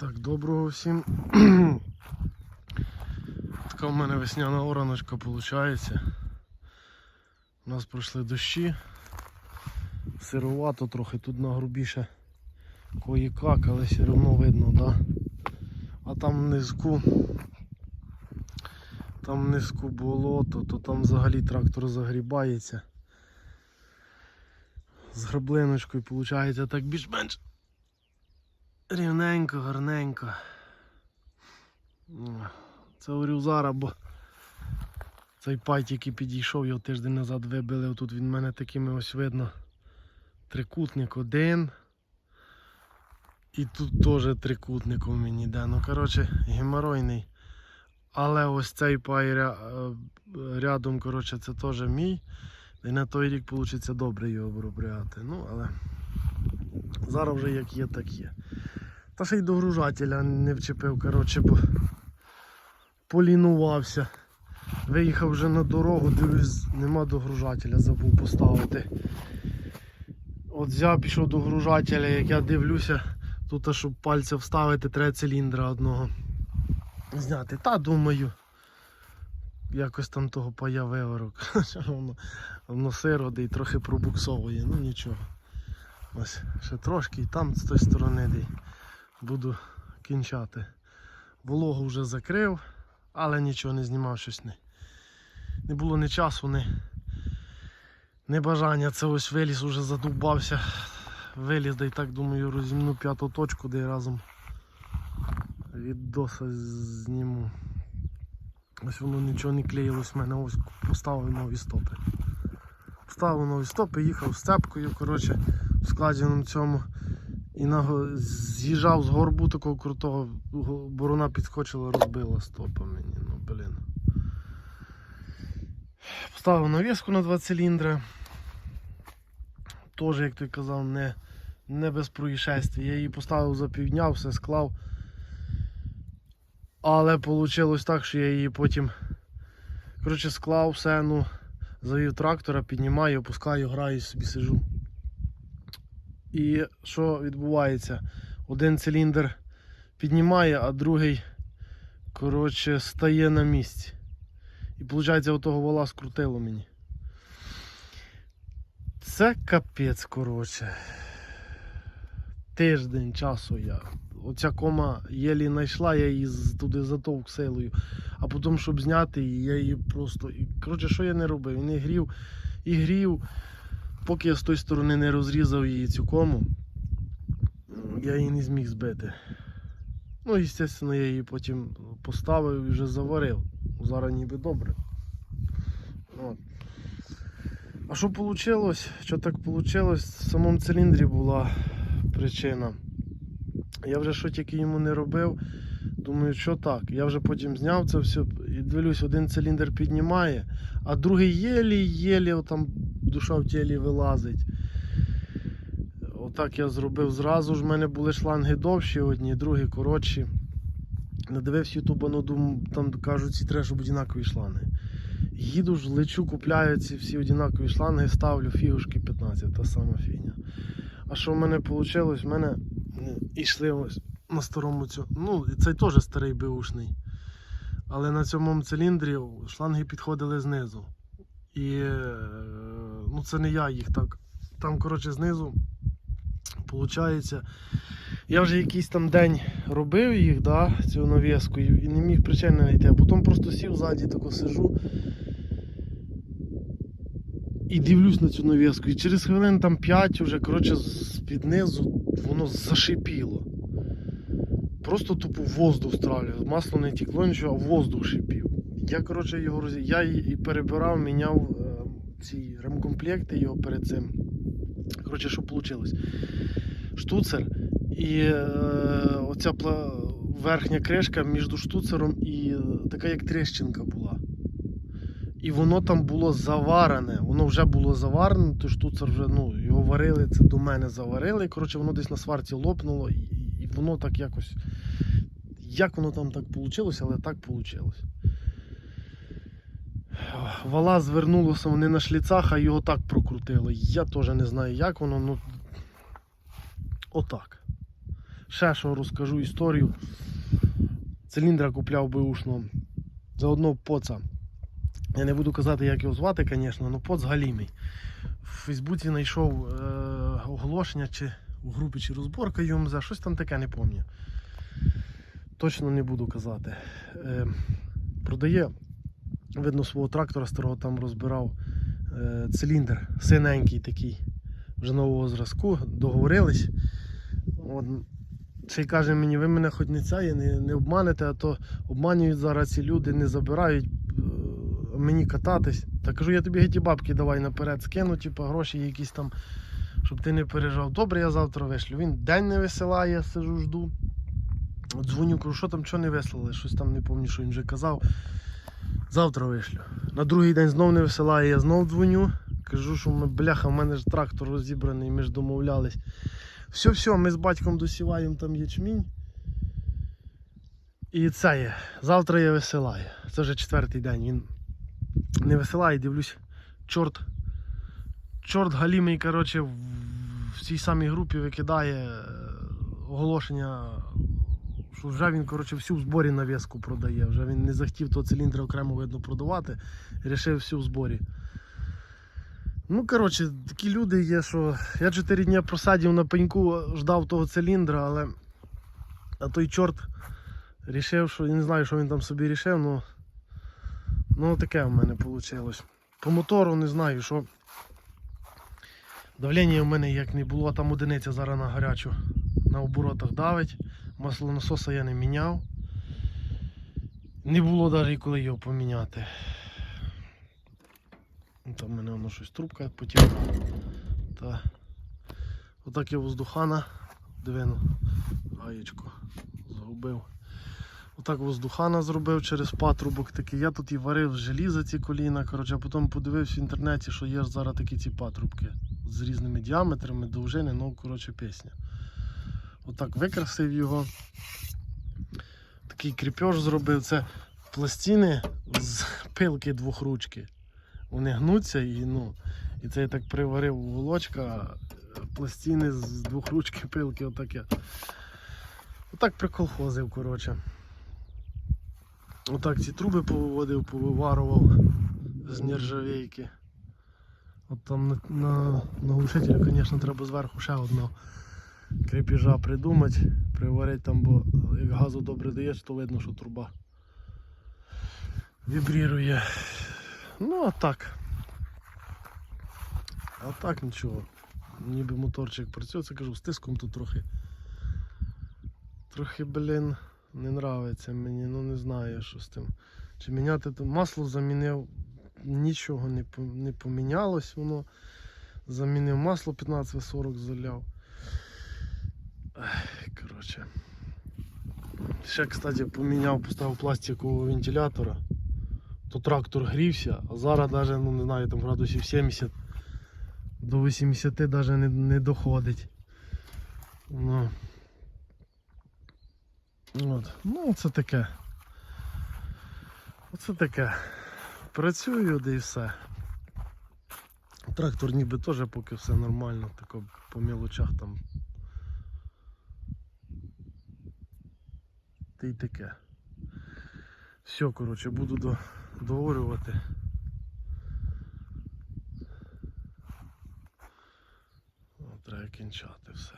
Так, доброго всім. така в мене весняна ораночка виходить. У нас пройшли дощі. Сирувато трохи тут нагрубіше кої-как, але все одно видно, да? А там внизку, там внизку болото, то там взагалі трактор загрібається. З граблиночкою виходить так більш-менш рівненько, гарненько. Це говорю зараз, бо цей пай тільки підійшов, його тиждень назад вибили. Тут він мене такими ось видно. Трикутник один. І тут теж трикутник у мені йде. Ну, коротше, геморойний. Але ось цей пай ря- е, рядом, коротше, це теж мій. І на той рік вийде добре його обробляти. Ну, але зараз вже як є, так є. Та ще й до гружателя не вчепив, коротше, бо полінувався. Виїхав вже на дорогу, дивлюсь, нема догружателя, забув поставити. От взяв, пішов до гружателя, як я дивлюся, тут, щоб пальця вставити, треба циліндра одного зняти. Та думаю, якось там того пая виворок. воно, воно сироде і трохи пробуксовує, ну нічого. Ось ще трошки і там з тої сторони де буду кінчати. Вологу вже закрив, але нічого не знімав щось не. Не було ні часу, ні, ні бажання. Це ось виліз уже задовбався. Виліз, да й так думаю, розімну п'яту точку, де разом від доса зніму. Ось воно нічого не клеїлось в мене, ось поставив нові стопи. Поставив нові стопи, їхав з цепкою, коротше, в складеному цьому. І з'їжджав з горбу такого крутого, борона підскочила, розбила стопа мені. Ну блін. Поставив навіску на два циліндри. Теж, як ти казав, не, не без происшествий. Я її поставив за півдня, все склав. Але вийшло так, що я її потім коротше, склав все, ну, завів трактора, піднімаю, опускаю, граю собі сижу. І що відбувається? Один циліндр піднімає, а другий коротше, стає на місці. І виходить, отого вола скрутило мені. Це капець, коротше. Тиждень часу я. Оця кома єлі знайшла, я її туди затовк силою. А потім, щоб зняти її, я її просто. Коротше, що я не робив? Він і грів, і грів. Поки я з тої сторони не розрізав її цю кому, я її не зміг збити. Ну, звісно, я її потім поставив і вже заварив. Зараз ніби добре. От. А що вийшло? Що так вийшло? В самому циліндрі була причина. Я вже що тільки йому не робив, думаю, що так. Я вже потім зняв це все і дивлюсь, один циліндр піднімає, а другий єлі-єлі там душа в тілі вилазить. Отак я зробив зразу ж. в мене були шланги довші одні, другі коротші. Надивився ютуба, ну думаю, там кажуть, ці треба, щоб однакові шланги. Їду ж, лечу, купляю ці всі однакові шланги, ставлю фігушки 15, та сама фігня. А що в мене вийшло? В мене йшли ось на старому цьому. Ну, цей теж старий беушний. Але на цьому циліндрі шланги підходили знизу. І е, ну, це не я їх так. Там, коротше, знизу, виходить, я вже якийсь там день робив їх, да, цю навіску, і не міг причини знайти. А потім просто сів ззаді, тако сижу. І дивлюсь на цю навіску. І через хвилин там 5 вже, коротше, з-під низу воно зашипіло. Просто тупо воздух стравлював. Масло не тікло нічого, а воздух шипів. Я, коротше, його роз... Я і перебирав, міняв е, ці ремкомплекти його перед цим. Коротше, що вийшло? Штуцер і е, оця пла... верхня кришка між штуцером і е, така як тріщинка була. І воно там було заварене. Воно вже було заварене, то штуцер вже ну, його варили, це до мене заварили. І, коротше, воно десь на сварці лопнуло, і воно так якось. Як воно там так вийшло, але так вийшло. Вала звернулося не на шліцах, а його так прокрутило. Я теж не знаю, як воно, ну. Отак. ще що розкажу історію. Циліндра купляв беушного. Заодно поца. Я не буду казати, як його звати, звісно, але поц галімий. В Фейсбуці знайшов е, оголошення чи у групі чи розборка ЮМЗ, щось там таке не пам'ятаю. Точно не буду казати. Е, продає, видно, свого трактора старого там розбирав е, циліндр, синенький такий, вже нового зразку, договорились. От, ще й каже мені, ви мене хоч не це, не, не обманете, а то обманюють зараз ці люди, не забирають е, мені кататись. Та кажу, я тобі ті бабки давай наперед скину, типу, гроші якісь там, щоб ти не переживав. Добре, я завтра вишлю. Він день не висилає, я сижу, жду. Дзвоню, кажу, що там, що не вислали, щось там не пам'ятаю, що він вже казав. Завтра вишлю. На другий день знов не висилає, я знов дзвоню. Кажу, що ми, бляха, в мене ж трактор розібраний, ми ж домовлялись. Все, все, ми з батьком досіваємо там ячмінь. І це є. Завтра я висилаю. Це вже четвертий день. Він не висилає, дивлюсь, чорт. Чорт галімий, коротше, в, цій самій групі викидає е, оголошення, що вже він, коротше, всю в зборі нав'язку продає. Вже він не захотів того циліндра окремо видно продавати. Рішив всю в зборі. Ну, коротше, такі люди є, що я 4 дні просадів на пеньку, ждав того циліндра, але а той чорт рішив, що я не знаю, що він там собі рішив, ну, ну таке в мене вийшло. По мотору не знаю, що давлення в мене як не було, там одиниця зараз на гарячу на оборотах давить. Маслонасоса я не міняв. Не було навіть коли його поміняти. Ну, Там в мене воно щось трубка потікла. Та отак я воздухана, дивину, гаєчку загубив. Отак воздухана зробив через патрубок такий. Я тут і варив з желіза ці коліна. Коротше, а потім подивився в інтернеті, що є зараз такі ці патрубки з різними діаметрами, довжини, ну коротше пісня. Отак викрасив його. Такий кріпеж зробив. Це пластини з пилки двохручки. Вони гнуться і ну. І це я так приварив волочка пластини з двохручки пилки, отаке. Отак приколхозив, коротше. Отак ці труби повиводив, повиварував з нержавейки. От там на, на, на глушителі, звісно, треба зверху ще одного крепіжа придумати, приварити там, бо як газу добре даєш, то видно, що труба вібрірує. Ну а так. А так нічого. Ніби моторчик працює, це кажу, з тиском тут трохи. Трохи, блін, не нравиться мені, ну не знаю, що з тим. Чи міняти масло замінив, нічого не, не помінялось воно. Замінив масло 15В40 заляв. Коротше. Ще, кстати, поміняв, поставив пластикового вентилятора. То трактор грівся, а зараз навіть, ну не знаю, там градусів 70 до 80 навіть не, не доходить. Ну. От. Ну, це таке. Оце таке. Працюю, де і все. Трактор ніби теж поки все нормально, тако по мілочах там. Та й таке. Все, коротше, буду до, доорювати. Треба кінчати все.